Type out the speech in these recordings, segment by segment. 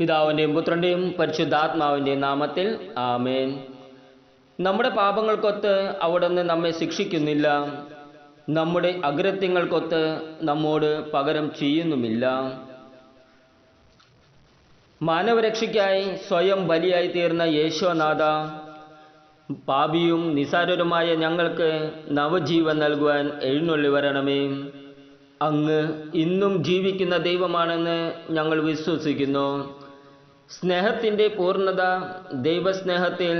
പിതാവിന്റെയും പുത്രന്റെയും പരിശുദ്ധാത്മാവിന്റെയും നാമത്തിൽ ആമേൻ. നമ്മുടെ പാപങ്ങൾക്കൊത്ത് അവിടുന്ന് നമ്മെ ശിക്ഷിക്കുന്നില്ല. നമ്മുടെ അകൃത്യങ്ങൾക്കൊത്ത് നമ്മോട് പകരം ചെയ്യുന്നുമില്ല. മാനവരക്ഷയ്ക്കായി സ്വയം ബലിയായി തീർന്ന യേശോനാഥ പാപിയും നിസാരരുമായ ഞങ്ങൾക്ക് നവജീവൻ നൽകുവാൻ എഴുന്നള്ളി വരണമേ. അങ്ങ് ഇന്നും ജീവിക്കുന്ന ദൈവമാണെന്ന് ഞങ്ങൾ വിശ്വസിക്കുന്നു. സ്നേഹത്തിന്റെ പൂർണത ദൈവസ്നേഹത്തിൽ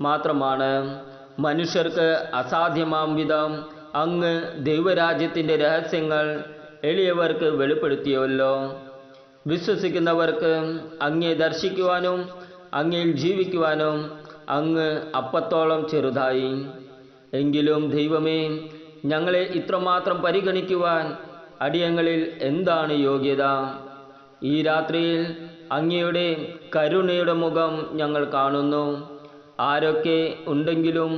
മാത്രമാണ്. മനുഷ്യർക്ക് അസാധ്യമാം വിധം അങ്ങ് ദൈവരാജ്യത്തിന്റെ രഹസ്യങ്ങൾ എളിയവർക്ക് വെളിപ്പെടുത്തിയല്ലോ. വിശ്വസിക്കുന്നവർക്ക് അങ്ങേ ദർശിക്കുവാനും അങ്ങയിൽ ജീവിക്കുവാനും അങ്ങ് അപ്പത്തോളം ചെറുതായി. എങ്കിലും ദൈവമേ ഞങ്ങളെ ഇത്രമാത്രം പരിഗണിക്കുവാൻ അടിയങ്ങളിൽ എന്താണ് യോഗ്യത? ഈ രാത്രിയിൽ അങ്ങയുടെ കരുണയുടെ മുഖം ഞങ്ങൾ കാണുന്നു. ആരൊക്കെ ഉണ്ടെങ്കിലും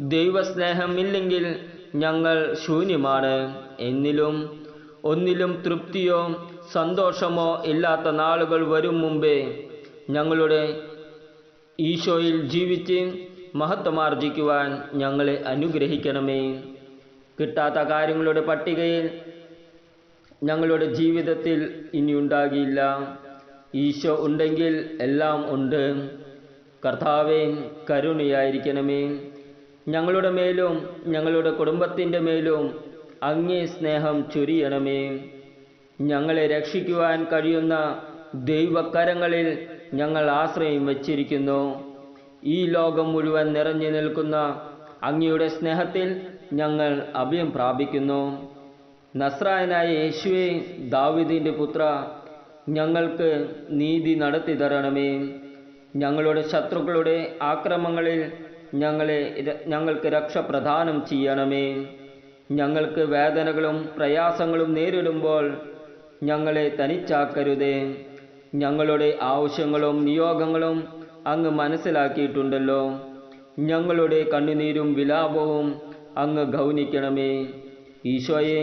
ദൈവസ്നേഹമില്ലെങ്കിൽ ഞങ്ങൾ ശൂന്യമാണ്. എന്നിലും ഒന്നിലും തൃപ്തിയോ സന്തോഷമോ ഇല്ലാത്ത നാളുകൾ വരും മുമ്പേ ഞങ്ങളുടെ ഈശോയിൽ ജീവിച്ച് മഹത്വമാർജിക്കുവാൻ ഞങ്ങളെ അനുഗ്രഹിക്കണമേ. കിട്ടാത്ത കാര്യങ്ങളുടെ പട്ടികയിൽ ഞങ്ങളുടെ ജീവിതത്തിൽ ഇനി ഉണ്ടാകില്ല ഈശോ ഉണ്ടെങ്കിൽ എല്ലാം ഉണ്ട്. കർത്താവെ കരുണയായിരിക്കണമേ. ഞങ്ങളുടെ മേലും ഞങ്ങളുടെ കുടുംബത്തിന്റെ മേലും അങ്ങേ സ്നേഹം ചൊരിയണമേ. ഞങ്ങളെ രക്ഷിക്കുവാൻ കഴിയുന്ന ദൈവക്കരങ്ങളിൽ ഞങ്ങൾ ആശ്രയം വച്ചിരിക്കുന്നു. ഈ ലോകം മുഴുവൻ നിറഞ്ഞു നിൽക്കുന്ന അങ്ങയുടെ സ്നേഹത്തിൽ ഞങ്ങൾ അഭയം പ്രാപിക്കുന്നു. നസ്രായനായ യേശുവെ ദാവിദിന്റെ പുത്ര ഞങ്ങൾക്ക് നീതി നടത്തി തരണമേ. ഞങ്ങളുടെ ശത്രുക്കളുടെ ആക്രമങ്ങളിൽ ഞങ്ങളെ ഞങ്ങൾക്ക് രക്ഷ പ്രദാനം ചെയ്യണമേ. ഞങ്ങൾക്ക് വേദനകളും പ്രയാസങ്ങളും നേരിടുമ്പോൾ ഞങ്ങളെ തനിച്ചാക്കരുതേ. ഞങ്ങളുടെ ആവശ്യങ്ങളും നിയോഗങ്ങളും അങ്ങ് മനസ്സിലാക്കിയിട്ടുണ്ടല്ലോ. ഞങ്ങളുടെ കണ്ണുനീരും വിലാപവും അങ്ങ് ഗൗനിക്കണമേ. ഈശോയെ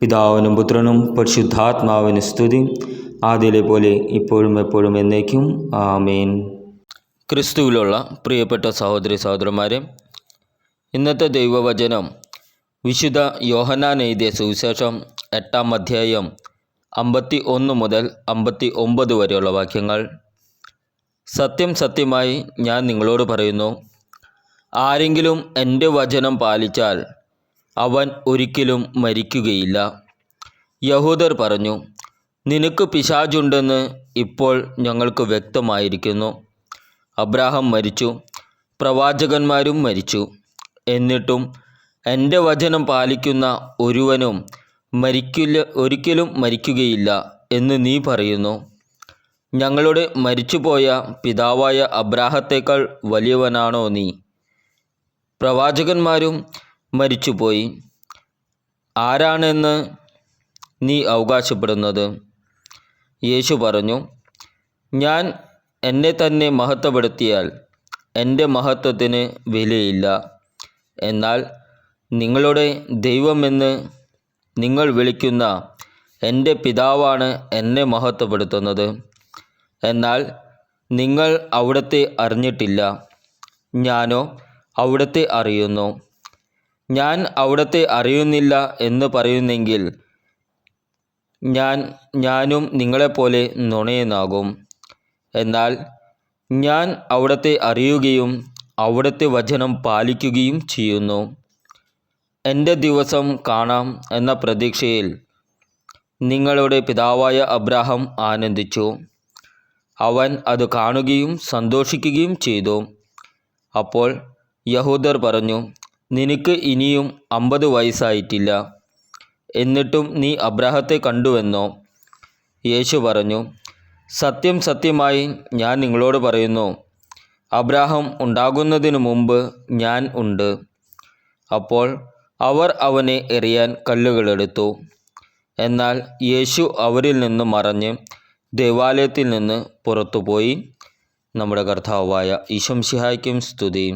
പിതാവിനും പുത്രനും പരിശുദ്ധാത്മാവിന് സ്തുതി. ആദ്യയിലെ പോലെ ഇപ്പോഴും എപ്പോഴും എന്നേക്കും. ആമേൻ. ക്രിസ്തുവിലുള്ള പ്രിയപ്പെട്ട സഹോദരി സഹോദരന്മാരെ ഇന്നത്തെ ദൈവവചനം വിശുദ്ധ യോഹനാൻ എഴുതിയ സുവിശേഷം എട്ടാം അധ്യായം അമ്പത്തി ഒന്ന് മുതൽ അമ്പത്തി ഒമ്പത് വരെയുള്ള വാക്യങ്ങൾ. സത്യം സത്യമായി ഞാൻ നിങ്ങളോട് പറയുന്നു. ആരെങ്കിലും എന്റെ വചനം പാലിച്ചാൽ അവൻ ഒരിക്കലും മരിക്കുകയില്ല. യഹൂദർ പറഞ്ഞു നിനക്ക് പിശാചുണ്ടെന്ന് ഇപ്പോൾ ഞങ്ങൾക്ക് വ്യക്തമായിരിക്കുന്നു. അബ്രാഹം മരിച്ചു പ്രവാചകന്മാരും മരിച്ചു. എന്നിട്ടും എന്റെ വചനം പാലിക്കുന്ന ഒരുവനും മരിക്കില്ല ഒരിക്കലും മരിക്കുകയില്ല എന്ന് നീ പറയുന്നു. ഞങ്ങളുടെ മരിച്ചുപോയ പിതാവായ അബ്രാഹത്തേക്കാൾ വലിയവനാണോ നീ? പ്രവാചകന്മാരും മരിച്ചുപോയി. ആരാണെന്ന് നീ അവകാശപ്പെടുന്നത്? യേശു പറഞ്ഞു ഞാൻ എന്നെ തന്നെ മഹത്വപ്പെടുത്തിയാൽ എന്റെ മഹത്വത്തിന് വിലയില്ല. എന്നാൽ നിങ്ങളുടെ ദൈവമെന്ന് നിങ്ങൾ വിളിക്കുന്ന എന്റെ പിതാവാണ് എന്നെ മഹത്വപ്പെടുത്തുന്നത്. എന്നാൽ നിങ്ങൾ അവിടുത്തെ അറിഞ്ഞിട്ടില്ല. ഞാനോ അവിടുത്തെ അറിയുന്നു. ഞാൻ അവിടത്തെ അറിയുന്നില്ല എന്ന് പറയുന്നെങ്കിൽ ഞാൻ ഞാനും നിങ്ങളെപ്പോലെ നുണയനാകും. എന്നാൽ ഞാൻ അവിടത്തെ അറിയുകയും അവിടുത്തെ വചനം പാലിക്കുകയും ചെയ്യുന്നു. എന്റെ ദിവസം കാണാം എന്ന പ്രതീക്ഷയിൽ നിങ്ങളുടെ പിതാവായ അബ്രാഹം ആനന്ദിച്ചു. അവൻ അത് കാണുകയും സന്തോഷിക്കുകയും ചെയ്തു. അപ്പോൾ യഹൂദർ പറഞ്ഞു നിനക്ക് ഇനിയും അമ്പത് വയസ്സായിട്ടില്ല. എന്നിട്ടും നീ അബ്രാഹത്തെ കണ്ടുവെന്നോ? യേശു പറഞ്ഞു സത്യം സത്യമായി ഞാൻ നിങ്ങളോട് പറയുന്നു. അബ്രാഹം ഉണ്ടാകുന്നതിന് മുമ്പ് ഞാൻ ഉണ്ട്. അപ്പോൾ അവർ അവനെ എറിയാൻ കല്ലുകളെടുത്തു എന്നാൽ യേശു അവരിൽ നിന്ന് മറഞ്ഞ് ദേവാലയത്തിൽ നിന്ന് പുറത്തുപോയി. നമ്മുടെ കർത്താവായ ഈശംസിഹായ്ക്കും സ്തുതി.